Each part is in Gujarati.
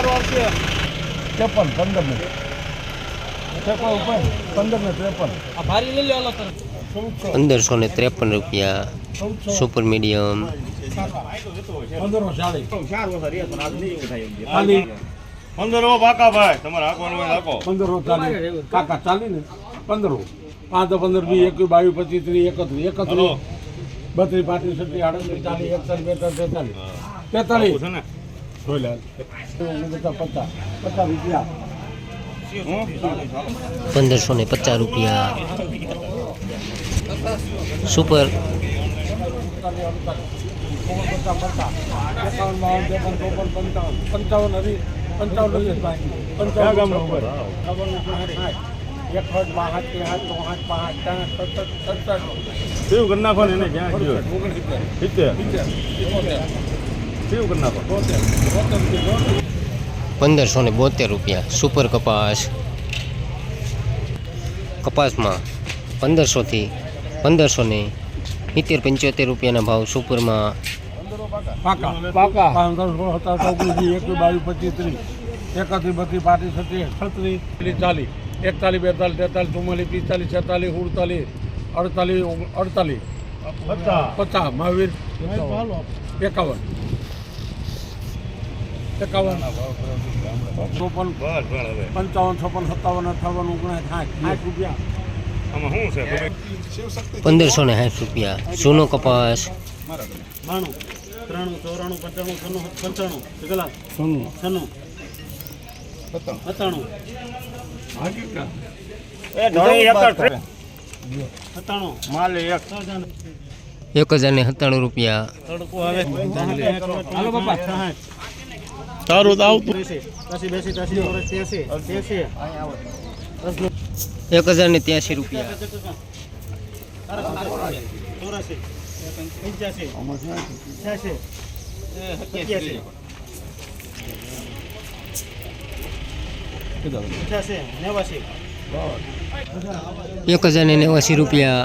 સારું આવશે ત્રેપન પંદર ને ત્રેપન ઉપર પંદર ને ત્રેપન આ ભારી લઈ લો હાલો તરત ચૌદસો પંદરસો ને ત્રેપન રૂપિયા ચૌદસો સુપર મીડિયમ પંદરો ચાલીસ ખાલી પંદર પાકા ભાઈ તમારે હાંકવાનું હોય હાંકો પંદરો ચાલીસ કાકા ચાલી ને પંદરો પાંચ તો પંદર વીસ એકવીસ બાવીસ પચીસ ત્રીસ એકત્રીસ હલો. એકત્રીસ બત્રીસ પાંત્રીસ છત્રીસ આડત્રીસ ચાલીસ એકતાલીસ બેતાલીસ તેતાલીસ તેતાલીસ છે ને જોઈ લે બધા પચાસ પચાસ રૂપિયા પંદરસો ને પચાસ રૂપિયા સુપર એકાવન બાવન ત્રેપન ચોપન પંચાવન પંચાવન હરી પંચાવન હરી ક્યાં ગામનો ઉપર? એક હાથ બાહાઠ તે હાથ નો હાથ પાંચ ચાર સત્તર સત્તર સેવ કરી નાખો ને એને ક્યાં ગયો ઓગણસિત્તેર સિત્તેર સિત્તેર સેવ કરી નાખો? પંદરસો ને બોતેર રૂપિયા. સુપર કપાસ. કપાસમાં પંદરસોથી પંદરસો ને સિત્તેર પંચોતેર રૂપિયાના ભાવ સુપરમાં. એકત્રીસ બત્રીસ પાંત્રીસ છત્રીસ છત્રીસ ત્રીસ ચાલીસ એકતાલીસ બેતાલીસ તેતાલીસ ચુમ્માલીસ પિસ્તાલીસ છેતાલીસ ઉડતાલીસ અડતાલીસ અડતાલીસ પચાસ. પચાસ. મહાવીર. એકાવન. એકાવન ચોપન પંચાવન છપ્પન સત્તાવન અઠાવન ઓગણીસ સાઠ રૂપિયા. પંદરસો ને સાઠ રૂપિયા. સોનો કપાસ. બાણું ત્રાણું ચોરાણું પંચાણું છન્નું પંચાણું કેટલા? સોનું છન્નું. સત્તાણું. એ એક જ છે. સત્તાણું. માલ એક. એક હજાર ને સત્તાણું રૂપિયા. તડકો આવે હાલો બાપા. તારું તો આવતું બેસી તાસી બેસી તાસી ચોરસ ત્યાસી ત્યાસી એક હજાર ને ત્યાસી રૂપિયા ચોરાસી પંચ્યાસી છ્યાસી સત્યાસી અઠ્યાસી નેવાસી એક હજાર ને નેવાસી રૂપિયા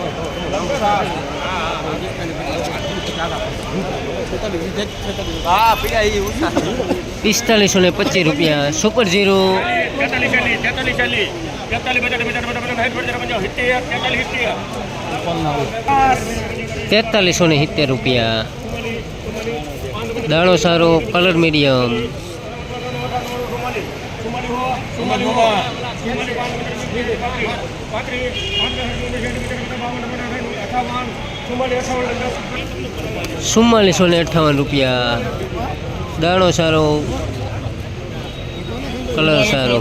પિસ્તાલીસ ને પચીસ રૂપિયા. સુપર ઝીરો તેતાલીસો ને સિત્તેર રૂપિયા. દાણો સારો કલર મીડિયમ ચુમ્માલીસો ને અઠ્ઠાવન રૂપિયા. દાણો સારો કલર સારો.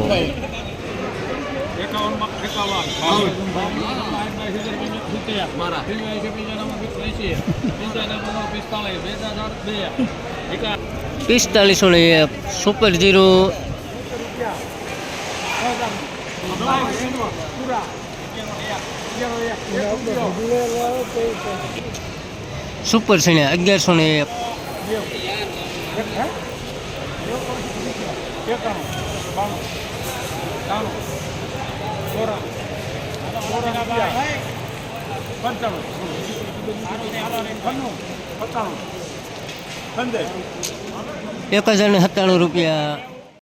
પિસ્તાલીસો ને સુપર ઝીરો સુપર છે અગિયારસો ને એક પંચાવન પંચાવન એક હજાર ને સત્તાણું રૂપિયા